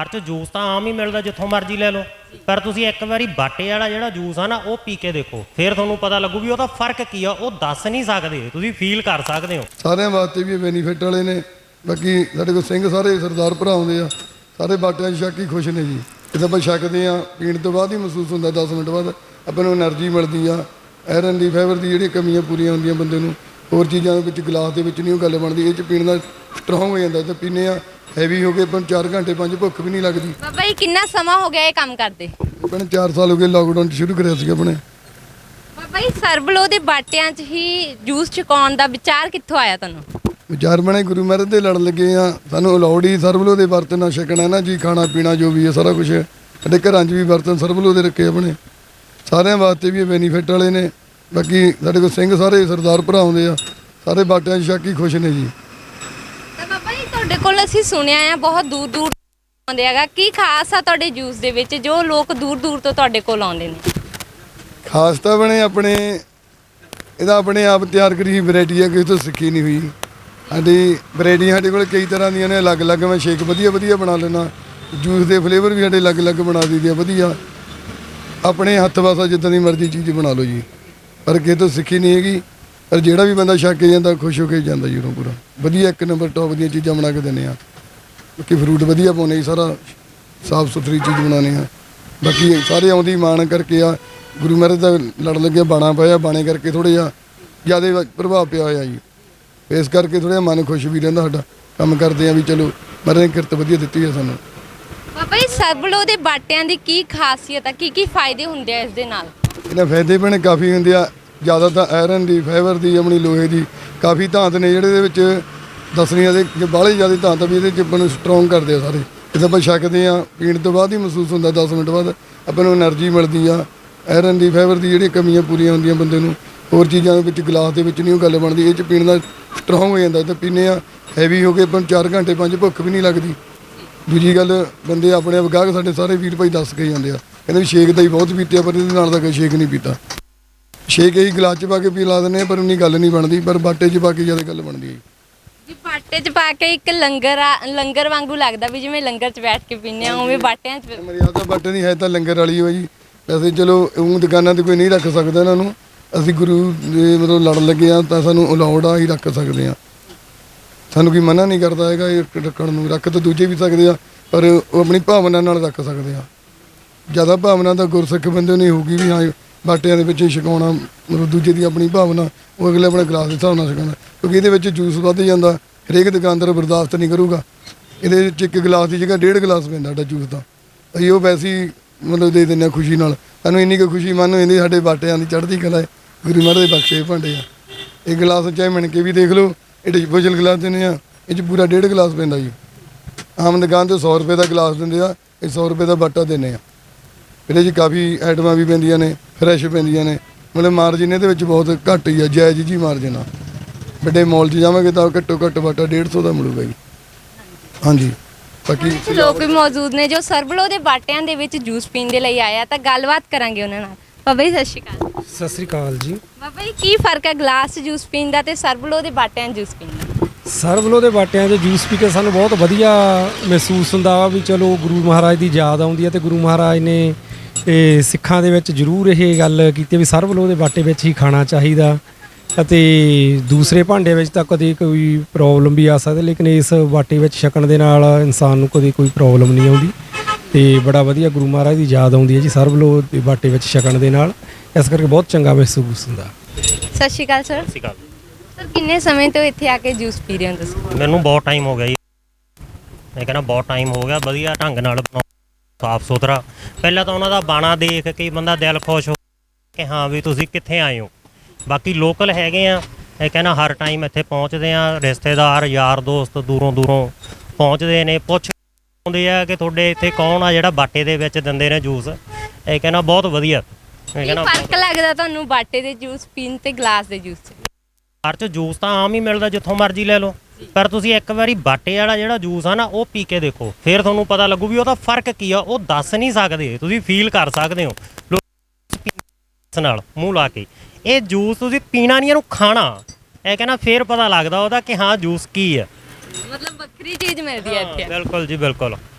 ਘਰ 'ਚ ਜੂਸ ਤਾਂ ਆਮ ਹੀ ਮਿਲਦਾ ਜਿੱਥੋਂ ਮਰਜ਼ੀ ਲੈ ਲਓ। ਪਰ ਤੁਸੀਂ ਇੱਕ ਵਾਰੀ ਬਾਟੇ ਵਾਲਾ ਜਿਹੜਾ ਜੂਸ ਆ ਨਾ, ਉਹ ਪੀ ਕੇ ਦੇਖੋ। ਫਿਰ ਤੁਹਾਨੂੰ ਪਤਾ ਲੱਗੂ ਵੀ ਉਹਦਾ ਫ਼ਰਕ ਕੀ ਆ, ਉਹ ਦੱਸ ਨਹੀਂ ਸਕਦੇ। ਤੁਸੀਂ ਫੀਲ ਕਰ ਸਕਦੇ ਹੋ। ਸਾਰਿਆਂ ਵਾਸਤੇ ਵੀ ਇਹ ਬੈਨੀਫਿਟ ਵਾਲੇ ਨੇ। ਬਾਕੀ ਸਾਡੇ ਕੋਲ ਸਿੰਘ ਸਾਰੇ ਸਰਦਾਰ ਭਰਾ ਆਉਂਦੇ ਆ। ਸਾਰੇ ਬਾਟਿਆਂ 'ਚ ਛੱਕ ਹੀ ਖੁਸ਼ ਨੇ ਜੀ। ਜਦੋਂ ਆਪਾਂ ਛੱਕਦੇ ਆ ਪੀਣ ਤੋਂ ਬਾਅਦ ਹੀ ਮਹਿਸੂਸ ਹੁੰਦਾ 10 ਮਿੰਟ ਬਾਅਦ ਆਪਾਂ ਨੂੰ એનર્ਜੀ ਮਿਲਦੀ ਆ। ਆਇਰਨ ਦੀ ਫਾਈਬਰ ਦੀ ਜਿਹੜੀ ਕਮੀਆਂ ਪੂਰੀਆਂ ਹੁੰਦੀਆਂ ਬੰਦੇ ਨੂੰ, ਹੋਰ ਚੀਜ਼ਾਂ ਵਿੱਚ, ਗਲਾਸ ਦੇ ਵਿੱਚ ਨਹੀਂ ਉਹ ਗੱਲ ਬਣਦੀ। ਇਹ 'ਚ ਪੀਣ ਦਾ ਸਟਰੋਂਗ ਹੋ ਜਾਂਦਾ। ਤੇ ਪੀਨੇ ਆ ਹੈਵੀ ਹੋ ਕੇ ਆਪਾਂ 4 ਘੰਟੇ 5 ਭੁੱਖ ਵੀ ਨਹੀਂ ਲੱਗਦੀ। ਬਾਬਾ ਜੀ ਕਿੰਨਾ ਸਮਾਂ ਹੋ ਗਿਆ ਇਹ ਕੰਮ ਕਰਦੇ? ਨੇ 4 ਸਾਲ ਹੋ ਗਏ ਲਾਕਡਾਊਨ ਚ ਸ਼ੁਰੂ ਕਰਿਆ ਸੀ ਆਪਣੇ ਬਾਬਾ ਜੀ ਸਰਬਲੋ ਦੇ ਬਾਟਿਆਂ 'ਚ ਹੀ ਜੂਸ ਚੁਕਾਉਣ ਦਾ ਵਿਚਾਰ ਕਿੱਥੋਂ ਆਇਆ ਤੁਹਾਨੂੰ? ਵਿਚਾਰ ਬਣੇ ਗੁਰੂ ਮਹਾਰਾਜ ਦੇ ਲੜ ਲੱਗੇ ਆ। ਸਾਨੂੰ ਅਲਾਉਡ ਹੀ ਸਰਬਲੋ ਦੇ ਬਰਤਨ ਛਕਣਾ ਨਾ ਜੀ ਖਾਣਾ ਪੀਣਾ ਜੋ ਵੀ ਹੈ ਸਾਰਾ ਕੁਝ ਸਾਡੇ ਘਰਾਂ 'ਚ ਵੀ ਬਰਤਨ ਸਰਬਲੋ ਦੇ ਰੱਖੇ ਆਪਣੇ ਸਾਰਿਆਂ ਵਾਸਤੇ ਵੀ ਬੈਨੀਫਿਟ ਵਾਲੇ ਨੇ। ਬਾਕੀ ਸਾਡੇ ਕੋਲ ਸਿੰਘ ਸਾਰੇ ਸਰਦਾਰ ਭਰਾ ਆਉਂਦੇ ਆ। ਸਾਰੇ ਬਾਟਿਆਂ 'ਚ ਛਕ ਹੀ ਖੁਸ਼ ਨੇ ਜੀ। ਤੁਹਾਡੇ ਕੋਲ ਅਸੀਂ ਸੁਣਿਆ ਆ, ਬਹੁਤ ਦੂਰ ਦੂਰ ਤੋਂ ਆਉਂਦੇ ਹੈਗਾ। ਕੀ ਖਾਸ ਆ ਤੁਹਾਡੇ ਜੂਸ ਦੇ ਵਿੱਚ, ਜੋ ਲੋਕ ਦੂਰ ਦੂਰ ਤੋਂ ਤੁਹਾਡੇ ਕੋਲ ਆਉਂਦੇ ਨੇ? ਖਾਸ ਤਾਂ ਬਣੇ ਆਪਣੇ ਇਹਦਾ ਆਪਣੇ ਆਪ ਤਿਆਰ ਕਰੀ ਵੈਰਾਈਟੀ ਆ, ਕਿਸੇ ਤੋਂ ਸਿੱਖੀ ਨਹੀਂ ਹੋਈ। ਸਾਡੀ ਵੈਰਾਈਟੀ ਸਾਡੇ ਕੋਲ ਕਈ ਤਰ੍ਹਾਂ ਦੀਆਂ ਨੇ ਅਲੱਗ-ਅਲੱਗ ਮੈਂ ਸ਼ੇਕ ਵਧੀਆ ਵਧੀਆ ਬਣਾ ਲੈਣਾ ਜੂਸ ਦੇ ਫਲੇਵਰ ਵੀ ਸਾਡੇ ਅਲੱਗ-ਅਲੱਗ ਬਣਾ ਦਈਦੇ ਆ, ਵਧੀਆ। ਆਪਣੇ ਹੱਥ ਵਾਸਾ ਜਿੱਦਾਂ ਦੀ ਮਰਜ਼ੀ ਚੀਜ਼ ਬਣਾ ਲਓ ਜੀ। ਪਰ ਕਿਸੇ ਤੋਂ ਸਿੱਖੀ ਨਹੀਂ ਹੈਗੀ। ਪਰ ਜਿਹੜਾ ਵੀ ਬੰਦਾ ਛੱਕ ਕੇ ਜਾਂਦਾ ਖੁਸ਼ ਹੋ ਕੇ ਜਾਂਦਾ ਜੀ ਉਰੋਂ ਪੂਰਾ। ਵਧੀਆ ਇੱਕ ਨੰਬਰ ਟੌਪ ਦੀਆਂ ਚੀਜ਼ਾਂ ਬਣਾ ਕੇ ਦਿੰਦੇ ਆ। ਬਾਕੀ ਫਰੂਟ ਵਧੀਆ ਪਾਉਣੇ ਜੀ ਸਾਰਾ ਸਾਫ਼ ਸੁਥਰੀ ਚੀਜ਼ ਬਣਾਉਣੀ ਆ। ਬਾਕੀ ਸਾਰੇ ਆਉਂਦੀ ਮਾਣ ਕਰਕੇ ਆ ਗੁਰੂ ਮਹਾਰਾਜ ਦਾ ਲੜ ਲੱਗਿਆ ਬਾਣਾ ਪਿਆ ਬਾਣੇ ਕਰਕੇ ਥੋੜਾ ਜਿਹਾ ਜ਼ਿਆਦਾ ਪ੍ਰਭਾਵ ਪਿਆ ਹੋਇਆ ਜੀ। ਇਸ ਕਰਕੇ ਥੋੜਾ ਮਨ ਖੁਸ਼ ਵੀ ਰਹਿੰਦਾ ਸਾਡਾ। ਕੰਮ ਕਰਦੇ ਆ ਵੀ ਚਲੋ ਮਹਾਰਾਜ ਨੇ ਕਿਰਤ ਵਧੀਆ ਦਿੱਤੀ ਹੈ ਸਾਨੂੰ। ਬਾਬਾ ਜੀ ਸਰਬਲੋ ਦੇ ਬਾਟਿਆਂ ਦੀ ਕੀ ਖਾਸੀਅਤ ਆ? ਕੀ ਕੀ ਫਾਇਦੇ ਹੁੰਦੇ ਆ ਇਸ ਦੇ ਨਾਲ? ਇਹਨਾਂ ਫਾਇਦੇ ਬਣੇ ਕਾਫੀ ਹੁੰਦੇ ਆ। ਜ਼ਿਆਦਾ ਤਾਂ ਆਇਰਨ ਦੀ ਫਾਈਬਰ ਦੀ, ਆਪਣੀ ਲੋਹੇ ਦੀ ਕਾਫੀ ਧਾਂਤ ਨੇ ਜਿਹੜੇ ਦੇ ਵਿੱਚ ਦਸਨੀਆਂ ਦੇ ਜੇ ਬਾਹਲੇ ਜ਼ਿਆਦਾ ਧਾਂਤ ਵੀ ਇਹਦੇ ਚਿੱਪਾਂ ਨੂੰ ਸਟਰੋਂਗ ਕਰਦੇ ਆ ਸਾਰੇ। ਇਸ ਆਪਾਂ ਛਕਦੇ ਆ, ਪੀਣ ਤੋਂ ਬਾਅਦ ਹੀ ਮਹਿਸੂਸ ਹੁੰਦਾ 10 ਮਿੰਟ ਬਾਅਦ ਆਪਾਂ ਨੂੰ એનર્ਜੀ ਮਿਲਦੀ ਆ। ਆਇਰਨ ਦੀ ਫਾਈਬਰ ਦੀ ਜਿਹੜੀ ਕਮੀਆਂ ਪੂਰੀਆਂ ਹੁੰਦੀਆਂ ਬੰਦੇ ਨੂੰ, ਹੋਰ ਚੀਜ਼ਾਂ ਦੇ ਵਿੱਚ ਗਲਾਸ ਦੇ ਵਿੱਚ ਨਹੀਂ ਉਹ ਗੱਲ ਬਣਦੀ, ਇਹ ਚ ਪੀਣ ਦਾ ਸਟਰੋਂਗ ਹੋ ਜਾਂਦਾ। ਤਾਂ ਪੀਨੇ ਆ ਹੈਵੀ ਹੋ ਕੇ ਆਪਾਂ 4 ਘੰਟੇ ਪੰਜ ਭੁੱਖ ਵੀ ਨਹੀਂ ਲੱਗਦੀ। ਦੂਜੀ ਗੱਲ, ਬੰਦੇ ਆਪਣੇ ਆਪ ਗਾਹਕ ਸਾਡੇ ਸਾਰੇ ਵੀਰ ਭਾਈ ਦੱਸ ਕੇ ਜਾਂਦੇ ਆ। ਕਹਿੰਦੇ ਵੀ ਸ਼ੇਕ ਦਾ ਹੀ ਬਹੁਤ ਪੀਤੇ ਆ, ਪਰ ਇਹਦੇ ਨਾਲ ਤਾਂ ਕੋਈ ਸ਼ੇਕ ਨਹੀਂ ਪੀਤਾ। ਸ਼ੇਕ ਹੀ ਗਲਾਸ 'ਚ ਪਾ ਕੇ ਪੀ ਲਾ ਦਿੰਦੇ ਪਰ ਉਨੀ ਗੱਲ ਨਹੀਂ ਬਣਦੀ ਪਰ ਬਾਟੇ 'ਚ ਪਾ ਕੇ ਜ਼ਿਆਦਾ ਗੱਲ ਬਣਦੀ ਹੈ। ਜੀ ਬਾਟੇ 'ਚ ਪਾ ਕੇ ਇੱਕ ਲੰਗਰ ਆ ਲੰਗਰ ਵਾਂਗੂ ਲੱਗਦਾ ਵੀ ਜਿਵੇਂ ਲੰਗਰ 'ਚ ਬੈਠ ਕੇ ਪੀਂਦੇ ਆ ਉਵੇਂ ਬਾਟਿਆਂ 'ਚ ਮਰਿਆਦਾ ਬਾਟੇ ਨਹੀਂ ਹੈ ਤਾਂ ਲੰਗਰ ਵਾਲੀ ਹੋ ਜੀ ਵੈਸੇ ਚਲੋ ਉਹ ਦੁਕਾਨਾਂ ਤੇ ਕੋਈ ਨਹੀਂ ਰੱਖ ਸਕਦਾ ਇਹਨਾਂ ਨੂੰ। ਅਸੀਂ ਗੁਰੂ ਦੇ ਮਤਲਬ ਲੜ ਲੱਗੇ ਆ ਤਾਂ ਸਾਨੂੰ ਅਲਾਉਡ ਆ ਹੀ ਰੱਖ ਸਕਦੇ ਆ ਸਾਨੂੰ ਕੋਈ ਮਨਾ ਨਹੀਂ ਕਰਦਾ ਹੈਗਾ ਇਹ ਰੱਖਣ ਨੂੰ। ਰੱਖ ਤਾਂ ਦੂਜੇ ਵੀ ਸਕਦੇ ਆ ਪਰ ਉਹ ਆਪਣੀ ਭਾਵਨਾ ਨਾਲ ਰੱਖ ਸਕਦੇ ਆ। ਜ਼ਿਆਦਾ ਭਾਵਨਾ ਤਾਂ ਗੁਰਸਿੱਖ ਬੰਦੇ ਨੂੰ ਹੀ ਹੋਊਗੀ ਵੀ ਹਾਂ ਬਾਟਿਆਂ ਦੇ ਵਿੱਚ ਹੀ ਛਕਾਉਣਾ, ਮਤਲਬ ਦੂਜੇ ਦੀ ਆਪਣੀ ਭਾਵਨਾ, ਉਹ ਅਗਲੇ ਆਪਣੇ ਗਲਾਸ ਦੇ ਹਿਸਾਬ ਨਾਲ ਛਕਾਉਣਾ। ਕਿਉਂਕਿ ਇਹਦੇ ਵਿੱਚ ਜੂਸ ਵੱਧ ਜਾਂਦਾ, ਹਰੇਕ ਦੁਕਾਨਦਾਰ ਬਰਦਾਸ਼ਤ ਨਹੀਂ ਕਰੂਗਾ। ਇਹਦੇ ਵਿੱਚ ਇੱਕ ਗਲਾਸ ਦੀ ਜਗ੍ਹਾ ਡੇਢ ਗਲਾਸ ਪੈਂਦਾ ਸਾਡਾ ਜੂਸ ਦਾ। ਅਸੀਂ ਉਹ ਵੈਸੇ ਹੀ ਮਤਲਬ ਦੇ ਦਿੰਦੇ ਹਾਂ ਖੁਸ਼ੀ ਨਾਲ। ਸਾਨੂੰ ਇੰਨੀ ਕੁ ਖੁਸ਼ੀ ਮੰਨੋ ਇਹਦੀ ਸਾਡੇ ਬਾਟਿਆਂ ਦੀ ਚੜ੍ਹਦੀ ਕਲਾ ਹੈ। ਗੁਰੂ ਮਹਾਰਾਜ ਦੇ ਬਖਸ਼ੇ ਭਾਂਡੇ ਆ। ਇਹ ਗਲਾਸ ਚਾਹੇ ਮਿਣ ਕੇ ਵੀ ਦੇਖ ਲਓ ਇਹ ਡਿਸਪੋਜ਼ਲ ਗਲਾਸ ਦਿੰਦੇ ਆ ਇਹ 'ਚ ਪੂਰਾ ਡੇਢ ਗਲਾਸ ਪੈਂਦਾ ਜੀ। ਆਮ ਦੁਕਾਨ ਤੇ 100 ਰੁਪਏ ਦਾ ਗਲਾਸ ਦਿੰਦੇ ਆ, ਇਹ 100 ਰੁਪਏ ਦਾ ਬਾਟਾ ਦਿੰਦੇ ਆ। ਇਹਦੇ 'ਚ ਕਾਫੀ ਆਈਟਮਾਂ ਵੀ ਪੈਂਦੀਆਂ ਨੇ ਫਰੈਸ਼ ਪੈਂਦੀਆਂ ਨੇ। ਮਤਲਬ ਮਾਰਜਿਨ ਇਹਦੇ ਵਿੱਚ ਬਹੁਤ ਘੱਟ ਹੀ ਆ ਜਾਇਜ਼ ਜੀ ਮਾਰਜਿਨ ਆ। ਵੱਡੇ ਮਾਲ 'ਚ ਜਾਵਾਂਗੇ ਤਾਂ ਘੱਟੋ ਘੱਟ ਬਾਟਾ 150 ਦਾ ਮਿਲੂਗਾ ਜੀ। ਹਾਂਜੀ। ਬਾਕੀ ਲੋਕ ਵੀ ਮੌਜੂਦ ਨੇ ਜੋ ਸਰਬਲੋ ਦੇ ਬਾਟਿਆਂ ਦੇ ਵਿੱਚ ਜੂਸ ਪੀਣ ਦੇ ਲਈ ਆਇਆ ਤਾਂ ਗੱਲਬਾਤ ਕਰਾਂਗੇ ਉਹਨਾਂ ਨਾਲ। ਬਾਬਾ ਜੀ ਸਤਿ ਸ਼੍ਰੀ ਅਕਾਲ। ਸਤਿ ਸ੍ਰੀ ਅਕਾਲ ਜੀ। ਬਾਬਾ ਜੀ ਕੀ ਫ਼ਰਕ ਹੈ ਗਲਾਸ 'ਚ ਜੂਸ ਪੀਣ ਦਾ ਤੇ ਸਰਬਲੋ ਦੇ ਬਾਟਿਆਂ 'ਚ ਜੂਸ ਪੀਣ ਦਾ? ਸਰਬਲੋ ਦੇ ਬਾਟਿਆਂ 'ਚ ਜੂਸ ਪੀ ਕੇ ਸਾਨੂੰ ਬਹੁਤ ਵਧੀਆ ਮਹਿਸੂਸ ਹੁੰਦਾ ਵਾ ਵੀ ਚਲੋ ਗੁਰੂ ਮਹਾਰਾਜ ਦੀ ਯਾਦ ਆਉਂਦੀ ਹੈ ਤੇ ਗੁਰੂ ਮਹਾਰਾਜ ਨੇ ਇਹ ਸਿੱਖਾਂ ਦੇ ਵਿੱਚ ਜ਼ਰੂਰ ਇਹ ਗੱਲ ਕੀਤੀ ਵੀ ਸਰਬਲੋ ਦੇ ਬਾਟੇ ਵਿੱਚ ਹੀ ਖਾਣਾ ਚਾਹੀਦਾ ਅਤੇ ਦੂਸਰੇ ਭਾਂਡੇ ਵਿੱਚ ਤਾਂ ਕਦੇ ਕੋਈ ਪ੍ਰੋਬਲਮ ਵੀ ਆ ਸਕਦੀ ਲੇਕਿਨ ਇਸ ਬਾਟੇ ਵਿੱਚ ਛਕਣ ਦੇ ਨਾਲ ਇਨਸਾਨ ਨੂੰ ਕਦੇ ਕੋਈ ਪ੍ਰੋਬਲਮ ਨਹੀਂ ਆਉਂਦੀ ਤੇ ਬੜਾ ਵਧੀਆ ਗੁਰੂ ਮਹਾਰਾਜ ਦੀ ਯਾਦ ਆਉਂਦੀ ਹੈ ਜੀ ਸਰਬਲੋ ਦੇ ਬਾਟੇ ਵਿੱਚ ਛਕਣ ਦੇ ਨਾਲ ਇਸ ਕਰਕੇ ਬਹੁਤ ਚੰਗਾ ਮਹਿਸੂਸ ਹੁੰਦਾ। ਸਤਿ ਸ਼੍ਰੀ ਅਕਾਲ ਸਰ। ਸਤਿ ਸ਼੍ਰੀ ਅਕਾਲ। ਸਰ ਕਿੰਨੇ ਸਮੇਂ ਤੋਂ ਇੱਥੇ ਆ ਕੇ ਜੂਸ ਪੀ ਰਹੇ ਹੋ ਤੁਸੀਂ? ਮੈਨੂੰ ਬਹੁਤ ਟਾਈਮ ਹੋ ਗਿਆ ਜੀ। ਮੈਂ ਕਹਿੰਦਾ ਬਹੁਤ ਟਾਈਮ ਹੋ ਗਿਆ ਵਧੀਆ ਢੰਗ ਨਾਲ ਬਣਾਉ ਸਾਫ਼ ਸੁਥਰਾ। ਪਹਿਲਾਂ ਤਾਂ ਉਹਨਾਂ ਦਾ ਬਾਣਾ ਦੇਖ ਕੇ ਹੀ ਬੰਦਾ ਦਿਲ ਖੁਸ਼ ਹੋ ਕਿ ਹਾਂ ਵੀ ਤੁਸੀਂ ਕਿੱਥੇ ਆਏ ਹੋ? ਬਾਕੀ ਲੋਕਲ ਹੈਗੇ ਆ ਇਹ ਕਹਿੰਦਾ ਹਰ ਟਾਈਮ ਇੱਥੇ ਪਹੁੰਚਦੇ ਆ ਰਿਸ਼ਤੇਦਾਰ ਯਾਰ ਦੋਸਤ ਦੂਰੋਂ ਦੂਰੋਂ ਪਹੁੰਚਦੇ ਨੇ ਪੁੱਛ ਆਉਂਦੇ ਆ ਕਿ ਤੁਹਾਡੇ ਇੱਥੇ ਕੌਣ ਆ ਜਿਹੜਾ ਬਾਟੇ ਦੇ ਵਿੱਚ ਦਿੰਦੇ ਨੇ ਜੂਸ। ਇਹ ਕਹਿੰਦਾ ਬਹੁਤ ਵਧੀਆ। ਇਹ ਕੀ ਕਹਿੰਦਾ ਫ਼ਰਕ ਲੱਗਦਾ ਤੁਹਾਨੂੰ ਬਾਟੇ ਦੇ ਜੂਸ ਪੀਣ ਤੇ ਗਲਾਸ ਦੇ ਜੂਸ 'ਚ। ਘਰ 'ਚ ਜੂਸ ਤਾਂ ਆਮ ਹੀ ਮਿਲਦਾ ਜਿੱਥੋਂ ਮਰਜ਼ੀ ਲੈ ਲਓ। ਪਰ ਤੁਸੀਂ ਇੱਕ ਵਾਰੀ ਬਾਟੇ ਵਾਲਾ ਜਿਹੜਾ ਜੂਸ ਆ ਨਾ ਉਹ ਪੀ ਕੇ ਦੇਖੋ। ਫਿਰ ਤੁਹਾਨੂੰ ਪਤਾ ਲੱਗੂ ਵੀ ਉਹਦਾ ਫ਼ਰਕ ਕੀ ਆ ਉਹ ਦੱਸ ਨਹੀਂ ਸਕਦੇ। ਤੁਸੀਂ ਫੀਲ ਕਰ ਸਕਦੇ ਹੋ। ਲੋਕ ਨਾਲ ਮੂੰਹ ਲਾ ਕੇ। ਇਹ ਜੂਸ ਤੁਸੀਂ ਪੀਣਾ ਨਹੀਂ ਇਹਨੂੰ ਖਾਣਾ। ਇਹ ਕਹਿੰਦਾ ਫਿਰ ਪਤਾ ਲੱਗਦਾ ਉਹਦਾ ਕਿ ਹਾਂ ਜੂਸ ਕੀ ਆ। ਮਤਲਬ ਵੱਖਰੀ ਚੀਜ਼ ਮਿਲਦੀ ਹੈ ਇੱਥੇ। ਬਿਲਕੁਲ ਜੀ ਬਿਲਕੁਲ।